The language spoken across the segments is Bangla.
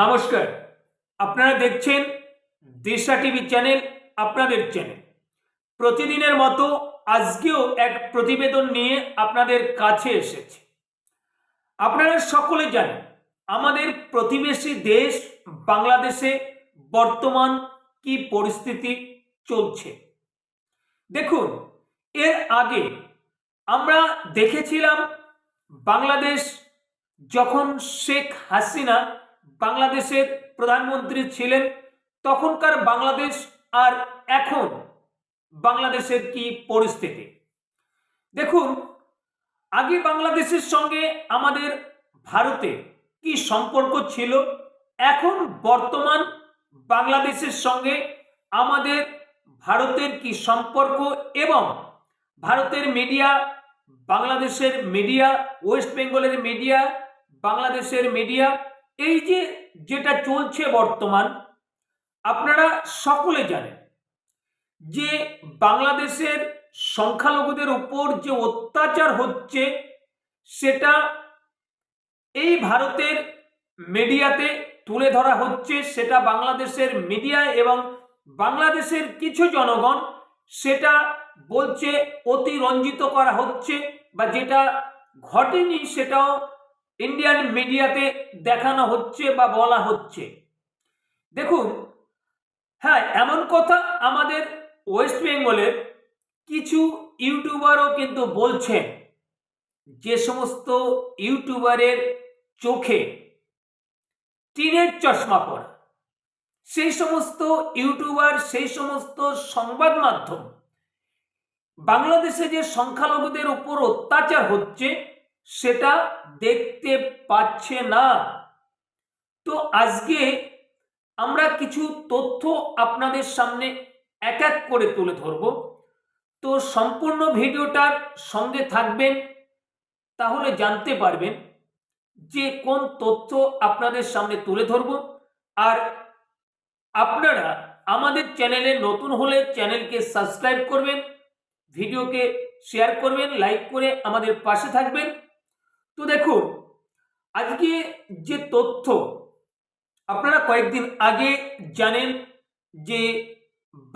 নমস্কার। আপনারা দেখছেন দেশা টিভি চ্যানেল, আপনাদের চ্যানেল। প্রতিদিনের মতো আজকেও এক প্রতিবেদন নিয়ে আপনাদের কাছে এসেছে। আপনারা সকলে জানেন, আমাদের প্রতিবেশী দেশ বাংলাদেশে বর্তমান কি পরিস্থিতি চলছে। দেখুন, এর আগে আমরা দেখেছিলাম বাংলাদেশ যখন শেখ হাসিনা বাংলাদেশের প্রধানমন্ত্রী ছিলেন তখনকার বাংলাদেশ আর এখন বাংলাদেশের কি পরিস্থিতি? দেখুন, আগে বাংলাদেশের সঙ্গে আমাদের ভারতে কি সম্পর্ক ছিল? এখন বর্তমান বাংলাদেশের সঙ্গে আমাদের ভারতের কি সম্পর্ক এবং ভারতের মিডিয়া, বাংলাদেশের মিডিয়া, ওয়েস্ট বেঙ্গলের মিডিয়া, বাংলাদেশের মিডিয়া এই যে যেটা চলছে বর্তমান, আপনারা সকলে জানেন যে বাংলাদেশের সংখ্যালঘুদের উপর যে অত্যাচার হচ্ছে, সেটা এই ভারতের মিডিয়াতে তুলে ধরা হচ্ছে। সেটা বাংলাদেশের মিডিয়া এবং বাংলাদেশের কিছু জনগণ সেটা বলছে, অতিরঞ্জিত করা হচ্ছে বা যেটা ঘটেনি সেটাও ইন্ডিয়ান মিডিয়াতে দেখানো হচ্ছে বা বলা হচ্ছে। দেখুন হ্যাঁ এমন কথা আমাদের ওয়েস্ট বেঙ্গলের কিছু ইউটিউবারও কিন্তু বলছেন, যে সমস্ত ইউটিউবারের চোখে টিনের চশমা পড়া। সেই সমস্ত ইউটিউবার সেই সমস্ত সংবাদ মাধ্যম, বাংলাদেশে যে সংখ্যালঘুদের উপর অত্যাচার হচ্ছে সেটা দেখতে পাচ্ছে না। তো আজকে আমরা কিছু তথ্য আপনাদের সামনে এক এক করে তুলে ধরব। তো সম্পূর্ণ ভিডিওটার সঙ্গে থাকবেন, তাহলে জানতে পারবেন যে কোন তথ্য আপনাদের সামনে তুলে ধরব। আর আপনারা আমাদের চ্যানেলে নতুন হলে চ্যানেলকে সাবস্ক্রাইব করবেন, ভিডিওকে শেয়ার করবেন, লাইক করে আমাদের পাশে থাকবেন। তো দেখুন, আজকে যে তথ্য, আপনারা কয়েকদিন আগে জানেন যে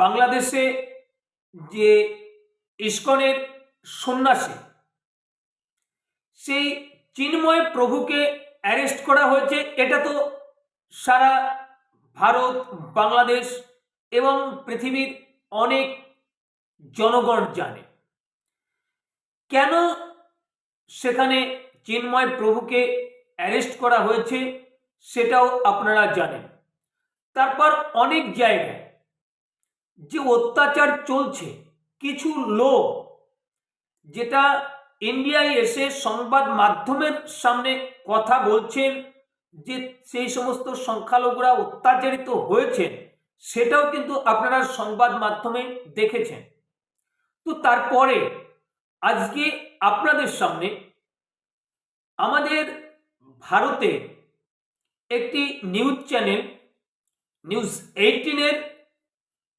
বাংলাদেশে যে ইস্কনের সন্ন্যাসী, সেই চিন্ময় প্রভুকে অ্যারেস্ট করা হয়েছে। এটা তো সারা ভারত, বাংলাদেশ এবং পৃথিবীর অনেক জনগণ জানে। কেন সেখানে চিন্ময় প্রভুকে অ্যারেস্ট করা হয়েছে, সেটাও আপনারা জানেন। তারপর অনেক জায়গায় যে অত্যাচার চলছে, কিছু লোক, যেটা ইন্ডিয়ায় এসে সংবাদ মাধ্যমের সামনে কথা বলছেন, যে সেই সমস্ত সংখ্যালঘুরা অত্যাচারিত হয়েছেন, সেটাও কিন্তু আপনারা সংবাদ মাধ্যমে দেখেছেন। তো তারপরে আজকে আপনাদের সামনে আমাদের ভারতে একটি নিউজ চ্যানেল, নিউজ এইটিনের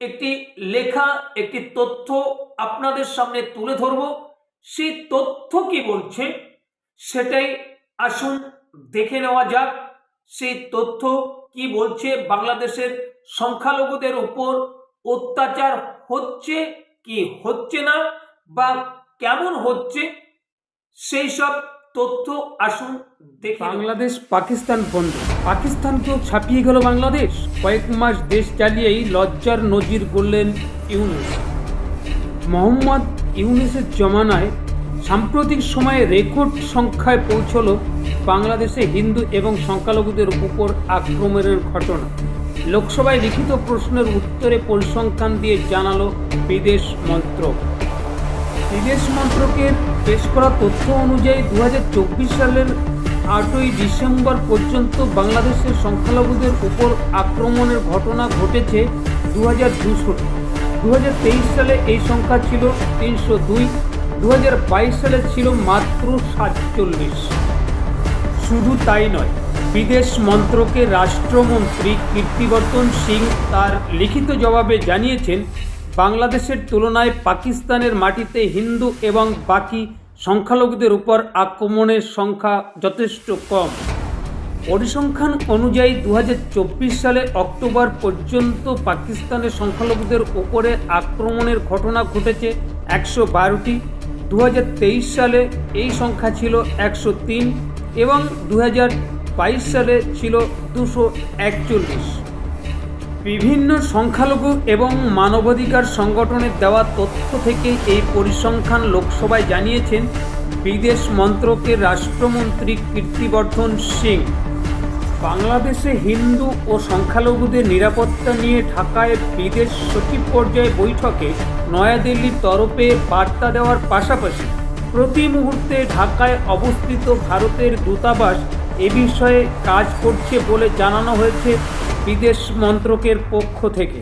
একটি লেখা, একটি তথ্য আপনাদের সামনে তুলে ধরব। সেই তথ্য কি বলছে সেটাই আসুন দেখে নেওয়া যাক। সেই তথ্য কি বলছে? বাংলাদেশের সংখ্যালঘুদের উপর অত্যাচার হচ্ছে কি হচ্ছে না বা কেমন হচ্ছে? সেই সব তথ্য আসুন দেখে বাংলাদেশ, পাকিস্তান বন্ধ। পাকিস্তানকেও ছাপিয়ে গেল বাংলাদেশ। কয়েক মাস দেশ চালিয়েই লজ্জার নজির গড়লেন ইউনুস। মোহাম্মদ ইউনুসের জমানায় সাম্প্রতিক সময়ে রেকর্ড সংখ্যায় পৌঁছল বাংলাদেশে হিন্দু এবং সংখ্যালঘুদের উপর আক্রমণের ঘটনা। লোকসভায় লিখিত প্রশ্নের উত্তরে পরিসংখ্যান দিয়ে জানালো বিদেশ মন্ত্রক। বিদেশ মন্ত্রকের পেশ করা তথ্য অনুযায়ী দু হাজার চব্বিশ সালের আটই ডিসেম্বর পর্যন্ত বাংলাদেশের সংখ্যালঘুদের উপর আক্রমণের ঘটনা ঘটেছে দু হাজার দুশোটি দু সালে এই সংখ্যা ছিল তিনশো দুই দু সালে ছিল মাত্র সাতচল্লিশ। শুধু তাই নয়, বিদেশ মন্ত্রকের রাষ্ট্রমন্ত্রী কীর্তিবর্ধন সিং তার লিখিত জবাবে জানিয়েছেন বাংলাদেশের তুলনায় পাকিস্তানের মাটিতে হিন্দু এবং বাকি সংখ্যালঘুদের উপর আক্রমণের সংখ্যা যথেষ্ট কম। পরিসংখ্যান অনুযায়ী দু হাজার চব্বিশ সালে অক্টোবর পর্যন্ত পাকিস্তানের সংখ্যালঘুদের ওপরে আক্রমণের ঘটনা ঘটেছে একশো বারোটি। দু হাজার তেইশ সালে এই সংখ্যা ছিল একশো তিন এবং দু হাজার বাইশ সালে ছিল দুশো একচল্লিশ। বিভিন্ন সংখ্যালঘু এবং মানবাধিকার সংগঠনের দেওয়া তথ্য থেকে এই পরিসংখ্যান লোকসভায় জানিয়েছেন বিদেশ মন্ত্রকের রাষ্ট্রমন্ত্রী কীর্তিবর্ধন সিং। বাংলাদেশে হিন্দু ও সংখ্যালঘুদের নিরাপত্তা নিয়ে ঢাকায় বিদেশ সচিব পর্যায়ে বৈঠকে নয়াদিল্লির তরফে বার্তা দেওয়ার পাশাপাশি প্রতি মুহূর্তে ঢাকায় অবস্থিত ভারতের দূতাবাস এ বিষয়ে কাজ করছে বলে জানানো হয়েছে বিদেশ মন্ত্রকের পক্ষ থেকে